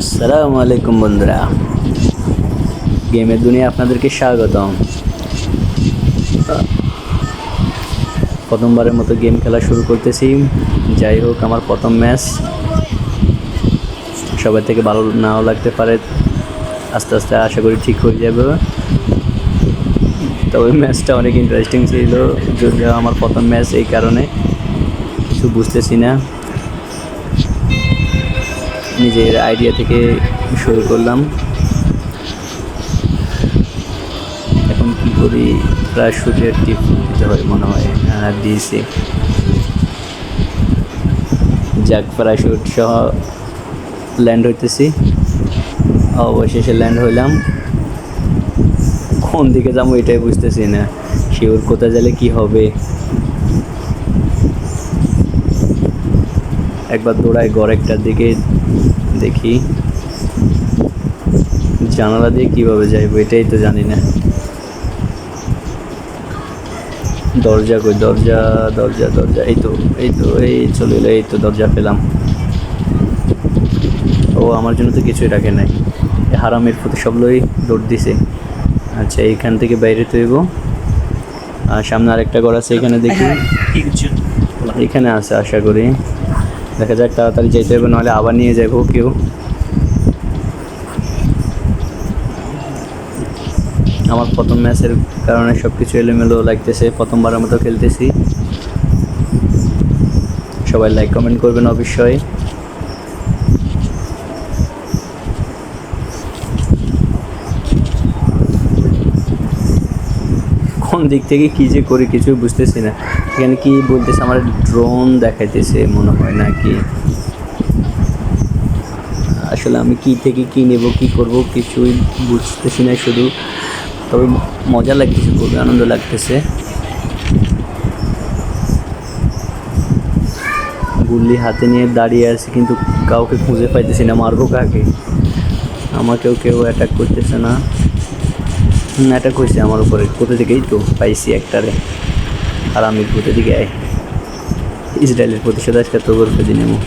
আসসালামু আলাইকুম বন্ধুরা। গেমের দুনিয়া আপনাদেরকে স্বাগতম। প্রথমবারের মতো গেম খেলা শুরু করতেছি। যাই হোক, আমার প্রথম ম্যাচ। সবার থেকে ভালো নাও লাগতে পারে। আস্তে আস্তে আশা করি ঠিক হয়ে যাবে। তবে ম্যাচটা অনেক ইন্টারেস্টিং ছিল। যদিও আমার প্রথম ম্যাচ এই কারণে, কিছু বুঝতেছি না। নিজের আইডিয়া থেকে শুরু করলাম। এখন কি করি? প্রায় সূর্যের টিপ দিতে হয় মনে হয় হ্যাঁ দিয়েছি। যাক প্যারাশুট সহ ল্যান্ড হইতেছি। অবশেষে ল্যান্ড হইলাম। কোন দিকে যাব এটাই বুঝতেছি না। শিওর কোথায় গেলে কি হবে? একবার দৌড়াই ঘর একটার দিকে দেখি। জানালা দিয়ে কীভাবে যাইবো এটাই তো জানি না। দরজা কই? দরজা দরজা দরজা। এই তো এই তো এই চলে এলো এই তো দরজা পেলাম। ও আমার জন্য তো কিছুই রাখে নাই। হারামের প্রতি সবগুলোই দৌড় দিছে। আচ্ছা এইখান থেকে বাইরে তৈব আর সামনে আরেকটা ঘর আছে এখানে দেখি। এখানে আছে আশা করি। দেখা যাক, তাড়াতাড়ি যেতে হবে, নাহলে আবার নিয়ে যাব কেউ। আমার প্রথম ম্যাচের কারণে সব কিছু এলোমেলো লাগতেছে, প্রথমবারের মতো খেলতেছি। সবাই লাইক কমেন্ট করবেন অবশ্যই। কোন দিক থেকে কী যে করি কিছু বুঝতেছি না। এখানে কি বলতেছে, আমার ড্রোন দেখাইতেছে মনে হয় না কি আসলে আমি কি থেকে কি নেব, কি করব কিছুই বুঝতেছি না শুধু। তবে মজা লাগতেছে খুবই আনন্দ লাগতেছে। গুল্লি হাতে নিয়ে দাঁড়িয়ে আছে, কিন্তু কাউকে খুঁজে পাইতেছি না, মারবো কাকে? আমাকেও কেউ অ্যাটাক করতেছে না। অ্যাটাক হয়েছে আমার উপরে। কোথা থেকেই তো পাইছি একটারে। আর আমি কোথা দিকে আয় ইসরায়েলের প্রতিশোধ আজকে তো গল্পে দিন এমন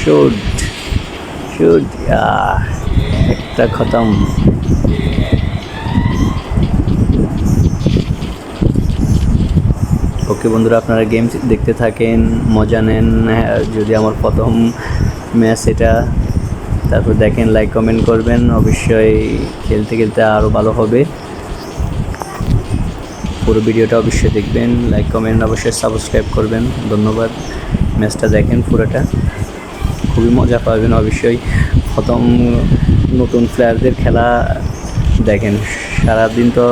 শুট একটা খতম। ওকে বন্ধুরা আপনারা গেম দেখতে থাকেন মজা নেন হ্যাঁ, যদি আমার প্রথম ম্যাচ এটা তারপর দেখেন লাইক কমেন্ট করবেন। অবশ্যই খেলতে খেলতে আরও ভালো হবে। পুরো ভিডিওটা অবশ্যই দেখবেন। লাইক কমেন্ট অবশ্যই সাবস্ক্রাইব করবেন। ধন্যবাদ। ম্যাচটা দেখেন পুরোটা। খুবই মজা পাবেন অবশ্যই। প্রথম নতুন প্লেয়ারদের খেলা দেখেন। সারাদিন তো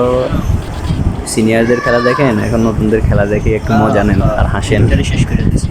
সিনিয়রদের খেলা দেখেন, এখন নতুনদের খেলা দেখে একটু মজা নেন আর হাসেন। শেষ করে দিচ্ছি।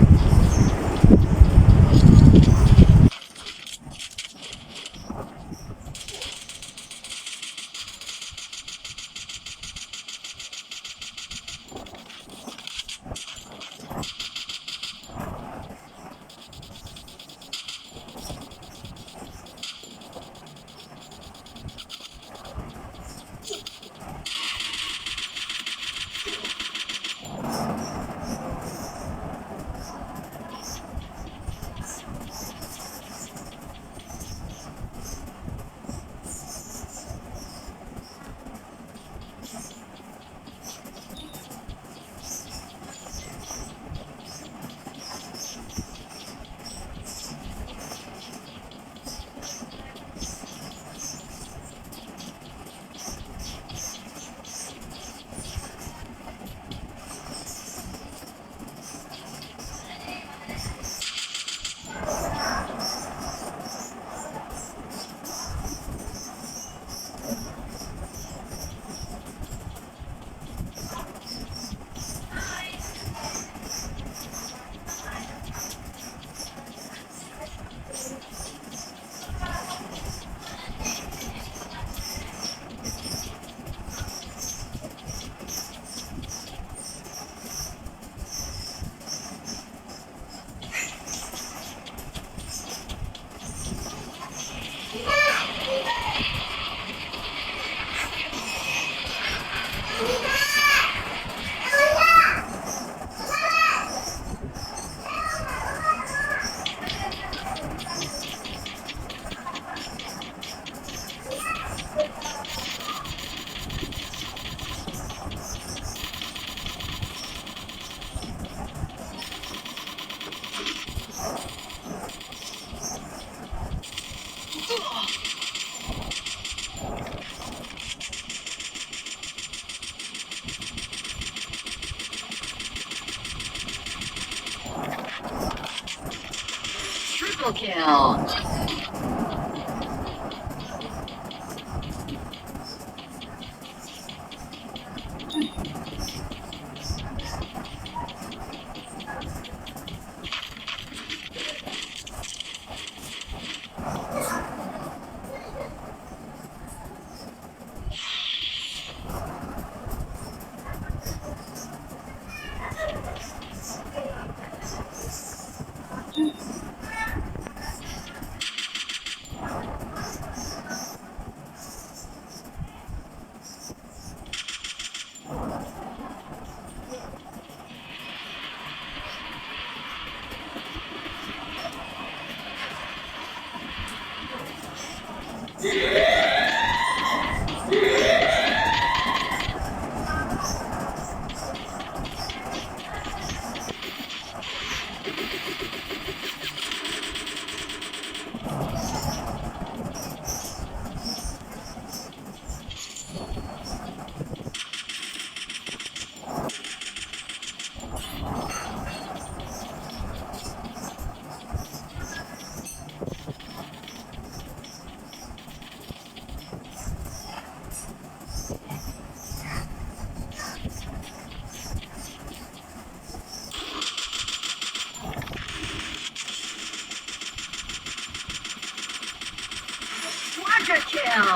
Triple kill. Yeah.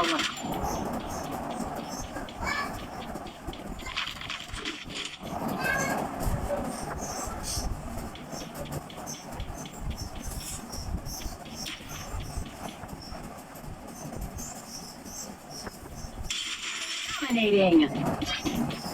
alma. Dominating.